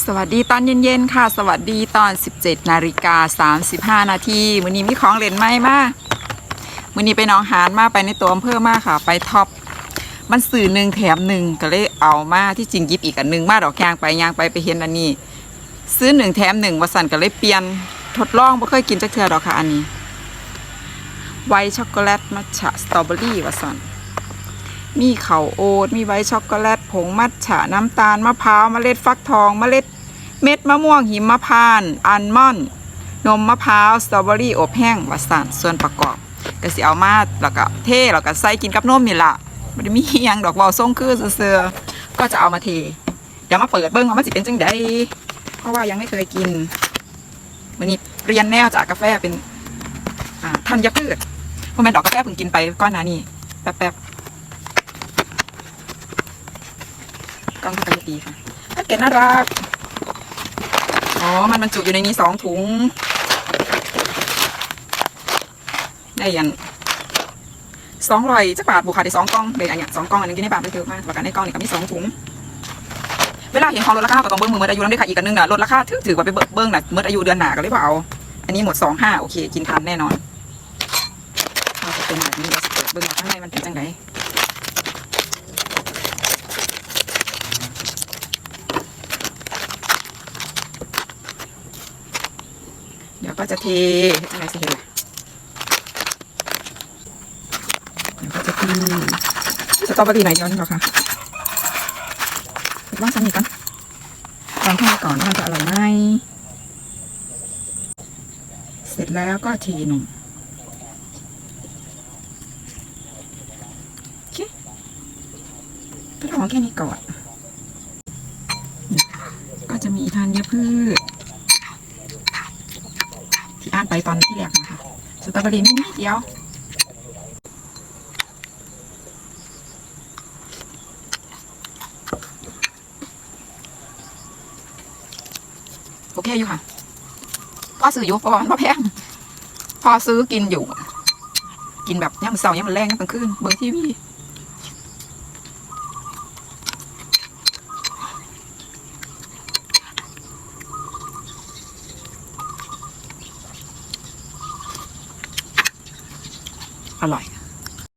สวัสดีตอนเย็นๆค่ะ สวัสดีตอน 17นาฬิกา35นาทีมือนี้มีของเล่นใหมมามือนี้ไปน้องหานมาไปในตัวอำเภอมาค่ะ ไปท็อปมันสื่อหนึ่งแถมหนึ่งก็เลยเอามาที่จริงยิบอีกอันหนึ่งมาดอกยางไปยางไปไปเห็นอันนี้ ซื้อหนึ่งแถมหนึ่งวสันก็เลยเปลี่ยนทดลองบ่เคยกินจักเทื่อดอกค่ะอันนี้ไวช็อกโกแลตมัทฉะสตรอเบอรี่วสัน มีเขาวโอ๊ตมีไวท์ช็อกโกแลต ผงมัทฉะน้ำตาลมะพร้าวเมล็ดฟักทองเมล็ดเม็ดมะม่วงหิมพานต์อัลมอนด์นมมะพร้าวสตรอเบอรี่อบแห้งวาสันส่วนประกอบก็สิเอามาแล้วก็เทแล้วก็ใส่กินกับนมนี่ล่ะไม่ได้มีอหยังดอกเบาส่งคือเสือก็จะเอามาเทเดี๋ยวมาเปิดเบิ้งว่ามันสิเป็นจังไดเพราะว่ายังไม่เคยกินวันนี้เรียนแนวจากกาแฟเป็นอ่าธัญพืชเพราะแม่ดอกกาแฟเพิ่งกินไปก้อนหน้านี้แป๊บๆ กล้องเข้าไปดีค่ะแพ็กเกจน่ารัก อ๋อ มันบรรจุอยู่ในนี้สองถุง ได้ยันสองร้อยจักบาทบุคคาได้สองกล่องเลยอันเนี้ยสองกล่องอันนึงกินในบาทไปเยอะมากประกันในกล่องนี่ก็มีสองถุง เวลาเห็นของลดราคาก็ต้องเบิ้งมือเมื่ออายุน้ำได้ค่ะอีกอันนึงน่ะลดราคาถือถือว่าไปเบิ้งน่ะเมื่ออายุเดือนหนาก็เลยว่าเอาอันนี้หมดสองห้าโอเค กินทันแน่นอนเราจะเป็นแบบนี้เดี๋ยวสิเปิดเบิ้งข้างในมันเป็นจังไง เดี๋ยว ก็จะเทอะไรสิเห็นไหมเดี๋ยวก็จะเทสตอเบอรี่ไหนเดียวนี่หรอคะลองสักนิดก่อนลองแค่นี้ก่อนว่ามันจะอร่อยไหมเสร็จแล้วก็เทนมโอเคทดลองแค่นี้ก่อน ก็จะมีธัญพืช ที่อ่านไปตอนที่แรกนะคะสตรอเบอรี่นิดเดียวโอเคอยู่ค่ะพอซื้ออยู่เพราะว่ามันพอแพงพอซื้อกินอยู่ กินแบบย่ำเสาร์ย่ำแรงย่ำกลางคืนเบิ่งทีวี อร่อย